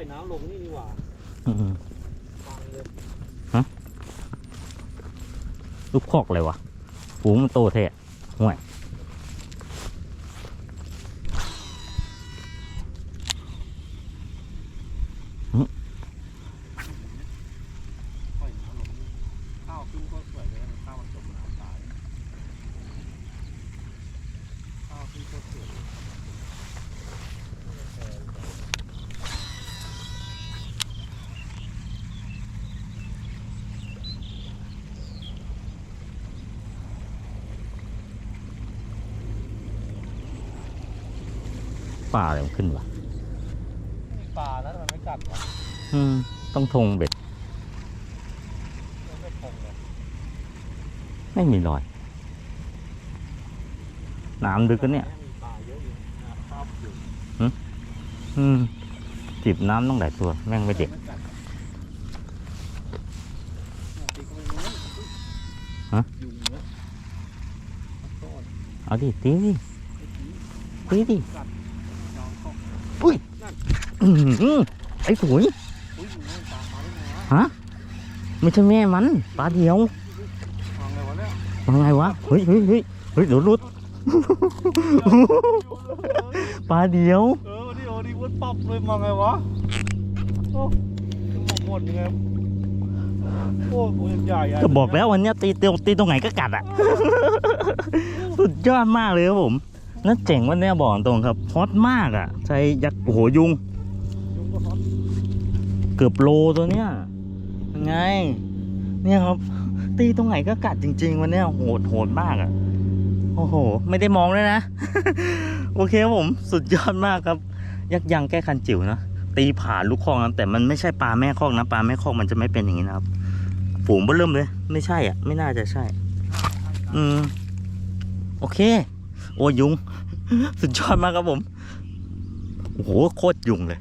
อยน้ำลงนี่นี่หว่าอืมฟังเลยลูกคอกเลยวะฝูงมันโตแท้ห่วย ปล่อยน้ำลงนี่ข้าวขึ้นก็สวยเลยนะข้าวมันจมน้ำตายข้าวขึ้นก็สวย ป่าอะไรมันขึ้นวะมีปลาแล้วทำไมไม่กัดวะอืม ต้องทงเบ็ด ไม่ไม่คงเลยไม่มีรอย น้ำดึกกันเนี่ย มีปลาเยอะอยู่นะข้าวอยู่อืม จิบน้ำต้องหลายตัว แม่งไม่เด็ก กัดเนี่ยตีก็ไม่รู้ฮะ ยุงเยอะต้นเอาดิตีดิตีดิน้องเขา อื้อหือไอ้ถุยอุ้ยยุงมันตามมาได้ไงวะไม่ใช่แม่มันปลาเดียวทำไงวะเนี่ยว่าไงวะเฮ้ยเฮ้ยเฮ้ยเฮ้ยเดี๋ยวรุดปลาเดียวเออดิโอดิวุ้นปับเลยมาไงวะโอ้หมดหมดยังไงโอ้โหใหญ่ใหญ่ก็บอกแล้ววันเนี้ยตีตีตีตรงไหนก็กัดอะสุดยอดมากเลยครับผม น่าเจ๋งวันเนี้ยบอกตรงครับฮอตมากอะใช้ยักษ์โอ้โหยุง เกือบโลตัวเนี้ยยังไง เนี่ยครับ ตีตรงไหนก็กัดจริง ๆ วันเนี้ยโหดโหดมากอะโอ้โห ไม่ได้มองเลยนะ โอเคครับผมสุดยอดมากครับ ยักษ์ยังแก้คันจิ๋วนะตีผ่านลูกคลอกนะแต่มันไม่ใช่ปลาแม่คอกนะปลาแม่คอกมันจะไม่เป็นอย่างนี้นะครับฝูงเบิ่มเลย ไม่ใช่อะ ไม่น่าจะใช่ อืม โอเค โอ้ยุง สุดยอดมากครับผม โอ้โห โคตรยุงเลย